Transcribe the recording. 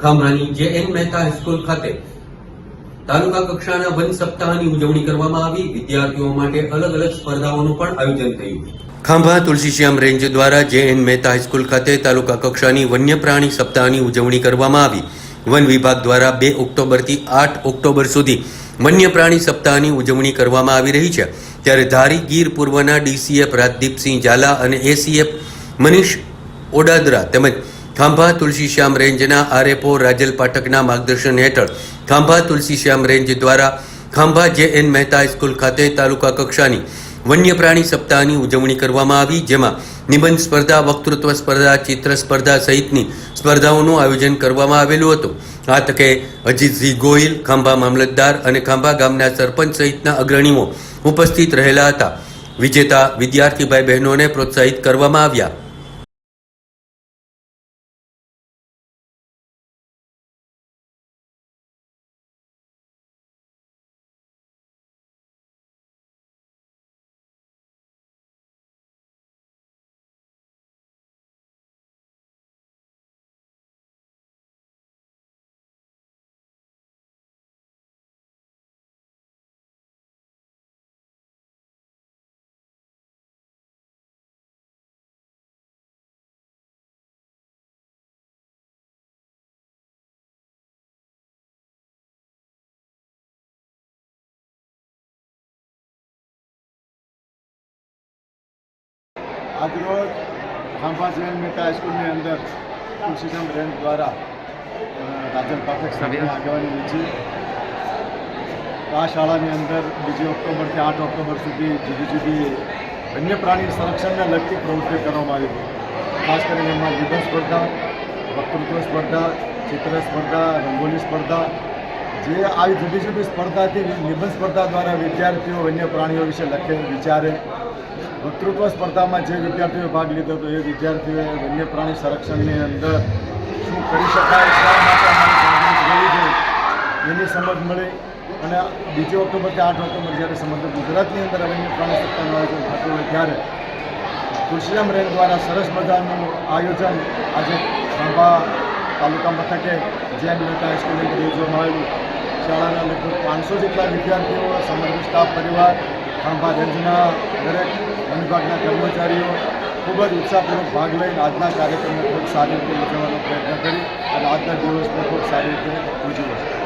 ખાંભાની જે N Mehta high school ખાતે તાલુકા કક્ષાના વન સપ્તાહની ઉજવણી કરવામાં આવી. વિદ્યાર્થીઓ માટે અલગ અલગ સ્પર્ધાઓનું પણ આયોજન થયું. ખાંભા તુલસીશ્યામ રેન્જ દ્વારા જે એન મહેતા હાઈસ્કૂલ ખાતે તાલુકા કક્ષાની વન્ય પ્રાણી સપ્તાહની ઉજવણી કરવામાં આવી. વન વિભાગ દ્વારા બે ઓક્ટોબરથી આઠ ઓક્ટોબર સુધી વન્ય પ્રાણી સપ્તાહની ઉજવણી કરવામાં આવી રહી છે. ત્યારે ધારી ગીર પૂર્વના ડીસીએફ રાજદીપસિંહ ઝાલા અને એસીએફ મનીષ ઓડાદરા તેમજ ખાંભા તુલસીશ્યામ રેન્જના આરએફઓ રાજલ પાઠકના માર્ગદર્શન હેઠળ ખાંભા તુલસીશ્યામ રેન્જ દ્વારા ખાંભા જે એન મહેતા હાઈસ્કૂલ ખાતે તાલુકા કક્ષાની વન્ય પ્રાણી સપ્તાહની ઉજવણી કરવામાં આવી, જેમાં નિબંધ સ્પર્ધા, વક્તૃત્વ સ્પર્ધા, ચિત્ર સ્પર્ધા સહિતની સ્પર્ધાઓનું આયોજન કરવામાં આવેલું હતું. આ તકે અજીતસિંહ ગોહિલ, ખાંભા મામલતદાર અને ખાંભા ગામના સરપંચ સહિતના અગ્રણીઓ ઉપસ્થિત રહેલા હતા. વિજેતા વિદ્યાર્થી ભાઈ બહેનોને પ્રોત્સાહિત કરવામાં આવ્યા. આજરોજ ખાંભા જૈન મહેતા હાઈસ્કૂલની અંદર તુલસીધામ રેન્જ દ્વારા રાજન પાઠક સાહેબની આગેવાની નીચે આ શાળાની અંદર બીજી ઓક્ટોબરથી આઠ ઓક્ટોબર સુધી જુદી જુદી વન્ય પ્રાણી સંરક્ષણને લગતી પ્રવૃત્તિઓ કરવામાં આવી હતી. ખાસ કરીને એમાં નિબંધ સ્પર્ધા વક્તૃત્વ સ્પર્ધા ચિત્ર સ્પર્ધા રંગોલી સ્પર્ધા જે આવી જુદી જુદી સ્પર્ધાથી નિબંધ સ્પર્ધા દ્વારા વિદ્યાર્થીઓ વન્ય પ્રાણીઓ વિશે લખે વિચારે વક્તૃત્વ સ્પર્ધામાં જે વિદ્યાર્થીઓએ ભાગ લીધો હતો, એ વિદ્યાર્થીઓએ વન્ય પ્રાણી સંરક્ષણની અંદર શું કરી શકાય એની સમજ મળી. અને બીજી ઓક્ટોબરથી આઠ ઓક્ટોબર જ્યારે સમગ્ર ગુજરાતની અંદર વન્ય પ્રાણી સત્તાનું આયોજન થતું હોય ત્યારે તુલસીરામ રેન્જ દ્વારા સરસ મજાનું આયોજન આજે ખાંભા તાલુકા મથકે જ્યાં મહેતા હાઈસ્કૂલની અંદર યોજવામાં આવેલું શાળાના લગભગ પાંચસો જેટલા વિદ્યાર્થીઓ, સમગ્ર સ્ટાફ પરિવાર ખાંભા રેન્જના દરેક વિભાગના કર્મચારીઓ ખૂબ જ ઉત્સાહપૂર્વક ભાગ લઈને આજના કાર્યક્રમને ખૂબ સારી રીતે ઉજવવાનો પ્રયત્ન કરી અને આજના દિવસને ખૂબ સારી રીતે ઉજવ્યો